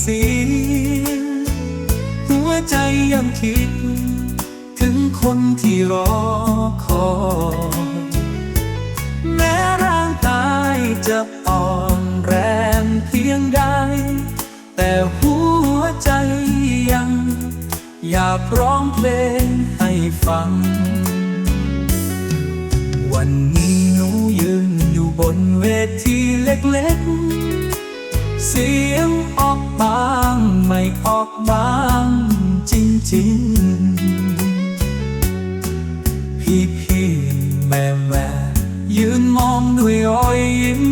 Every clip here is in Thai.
เสียงหัวใจยังคิด ถึงคนที่รอคอยแม้ร่างกายจะอ่อนแรงเพียงใด แต่หัวใจยัง อยากร้องเพลงให้ฟัง วันนี้หนูยืนอยู่บนเวทีเล็กๆ อกบางจริงๆ พี่พี่แม่แม่ยืนมองด้วยรอยยิ้ม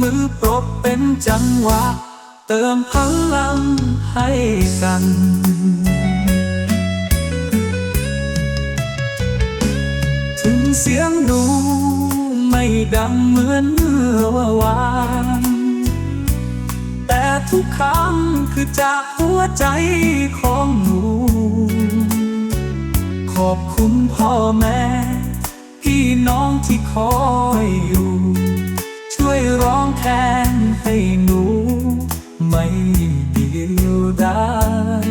มือปรบเป็นจังหวะ เติมพลังให้กันถึงเสียงหนูไม่ดังเหมือนเมื่อวาน ทุกคำคือจากหัวใจของหนู ขอบคุณพ่อแม่ พี่น้องที่คอยอยู่ ช่วยร้องแทนให้หนู ไม่เดียวดาย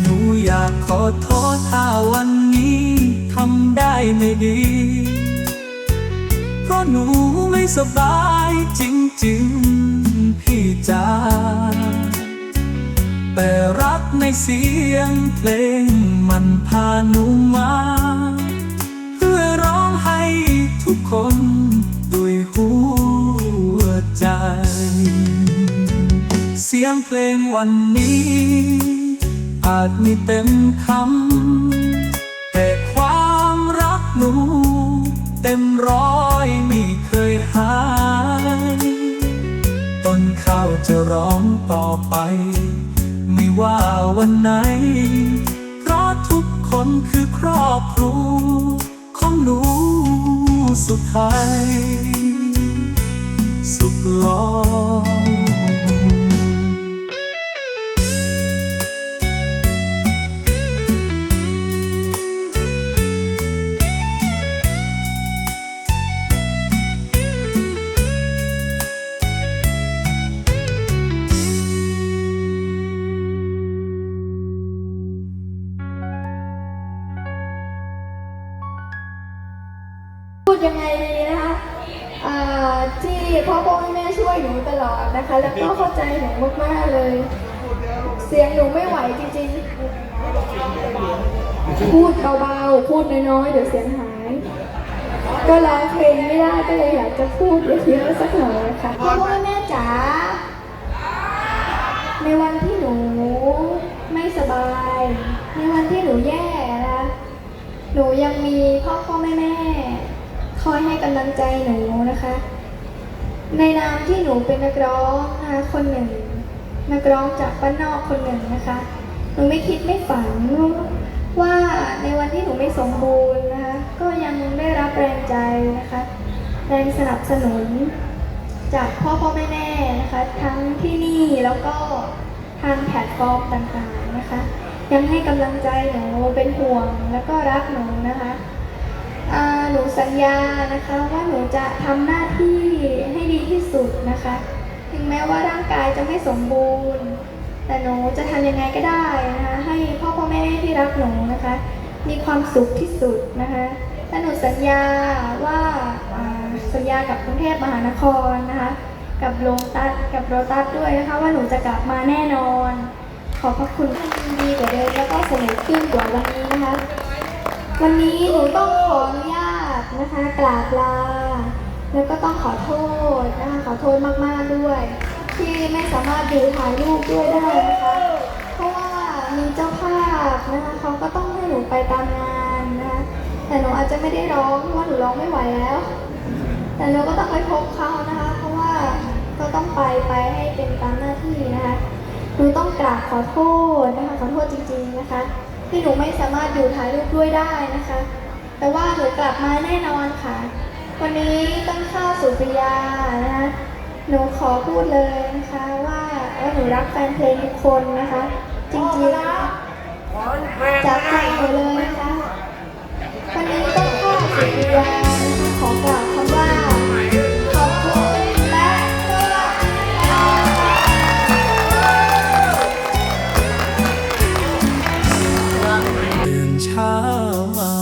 หนูอยากขอโทษถ้าวันนี้ทำได้ไม่ดีเพราะหนูไม่สบายจริงๆ ในเสียงเพลงมันพาหนูมา เพื่อร้องให้ทุกคนด้วยหัวใจ เสียงเพลงวันนี้ อาจมีเต็มคำแต่ความรักหนู เต็มร้อยไม่เคยหายต้นข้าวจะร้องต่อไป ว่าวันไหน เพราะทุกคนคือครอบครัวของหนูสุดท้าย สุขลอง ดยังไงดีนะคะที่พ่อพ่อแม่ช่วยหนูตลอดนะคะ แล้วก็เข้าใจหนูมากๆเลย เสียงหนูไม่ไหวจริงๆ พูดเบาๆ พูดน้อยๆ เดี๋ยวเสียงหาย ก็ร้องเพลงไม่ได้ก็เลยอยากจะพูดเยอะๆสักหน่อยค่ะพ่อพ่อแม่แม่จ๋าในวันที่หนูไม่สบาย ในวันที่หนูแย่นะหนูยังมีพ่อพ่อแม่แม่ คอยให้กำลังใจหนูนะคะ ในนามที่หนูเป็นนักร้องนะคะคนหนึ่ง นักร้องจากบ้านนอกคนหนึ่งนะคะ หนูไม่คิดไม่ฝันว่าในวันที่หนูไม่สมบูรณ์นะคะ ก็ยังได้รับแรงใจนะคะ แรงสนับสนุน จากพ่อพ่อแม่แม่นะคะ ทั้งที่นี่แล้วก็ทางแพลตฟอร์มต่างๆนะคะ ยังให้กำลังใจหนูเป็นห่วงแล้วก็รักหนูนะคะ หนูสัญญานะคะว่าหนูจะทำหน้าที่ให้ดีที่สุดนะคะ ถึงแม้ว่าร่างกายจะไม่สมบูรณ์ แต่หนูจะทำยังไงก็ได้นะคะ ให้พ่อพ่อแม่ที่รักหนูนะคะ มีความสุขที่สุดนะคะและหนูสัญญาว่าอ่าสัญญากับกรุงเทพมหานครนะคะ กับโลตัสกับโรตัสด้วยนะคะ ว่าหนูจะกลับมาแน่นอน ขอบพระคุณที่ดีกว่าเดิมแล้วก็สนุกขึ้นกว่าวันนี้นะคะวันนี้หนูต้องขออนุญาต นะคะกราบลา แล้วก็ต้องขอโทษนะคะขอโทษมากๆด้วย ที่ไม่สามารถดูถ่ายรูปด้วยได้นะคะ เพราะว่ามีเจ้าภาพนะคะเขาก็ต้องให้หนูไปตามงานนะคะแต่หนูอาจจะไม่ได้ร้องเพราะว่าหนูร้องไม่ไหวแล้ว แต่หนูก็ต้องไปพบเขานะคะ เพราะว่าก็ต้องไปไปให้เป็นตามหน้าที่นะคะหนูต้องกราบขอโทษนะคะขอโทษจริง ๆนะคะที่หนูไม่สามารถอยู่ถ่ายรูปด้วยได้นะคะ แต่ว่าหนูกลับมาแน่นอนค่ะ วันนี้ต้องเข้าสุริยานะคะหนูขอพูดเลยนะคะว่าหนูรักแฟนเพลงทุกคนนะคะ จริงๆจากใจหนูเลยนะคะวันนี้ต้องเข้าสุริยาขอกล่าวคำว่าขอบคุณและเช้า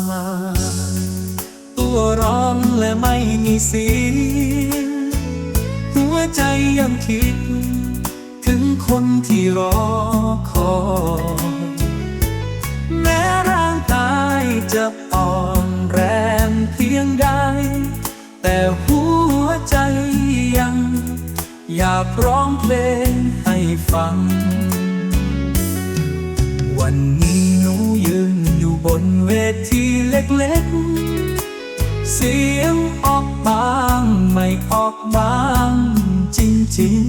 ไม่มีสีหัวใจยังคิด ถึงคนที่รอคอยแม้ร่างกายจะอ่อนแรงเพียงใด แต่หัวใจยัง อยากร้องเพลงให้ฟัง วันนี้หนูยืนอยู่บนเวทีเล็กๆ เสียงออกบางไม่ออกบางจริง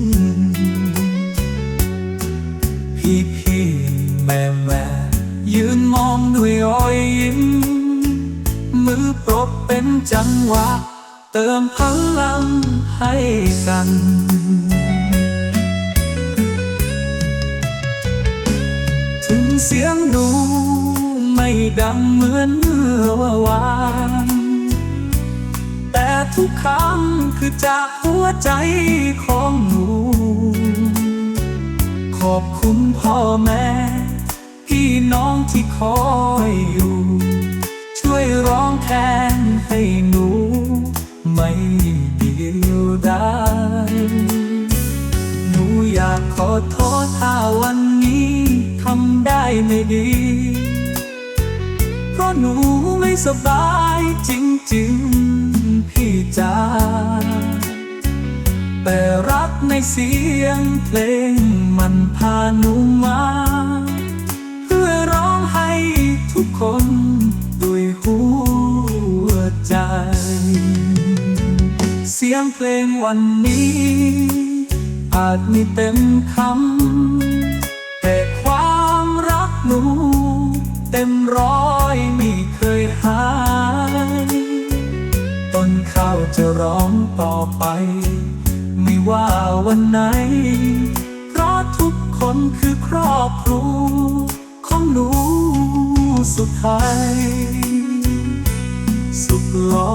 ๆพี่พี่แม่แม่ยืนมองด้วยรอยยิ้ม มือปรบเป็นจังหวะ เติมพลังให้กันถึงเสียงหนูไม่ดังเหมือนเมื่อวาน คือจากหัวใจของหนู ขอบคุณพ่อแม่ พี่น้องที่คอยอยู่ ช่วยร้องแทนให้หนู ไม่เดียวดายหนูอยากขอโทษถ้าวันนี้ทำได้ไม่ดี เพราะหนูไม่สบายจริงๆ เสียงเพลงมันพาหนูมา เพื่อร้องให้ทุกคนด้วยหัวใจ เสียงเพลงวันนี้ อาจมีเต็มคำแต่ความรักหนู เต็มร้อยไม่เคยหายต้นข้าวจะร้องต่อไป ว่าวันไหน เพราะทุกคนคือครอบครัวของหนูสุดท้าย สุขล้อ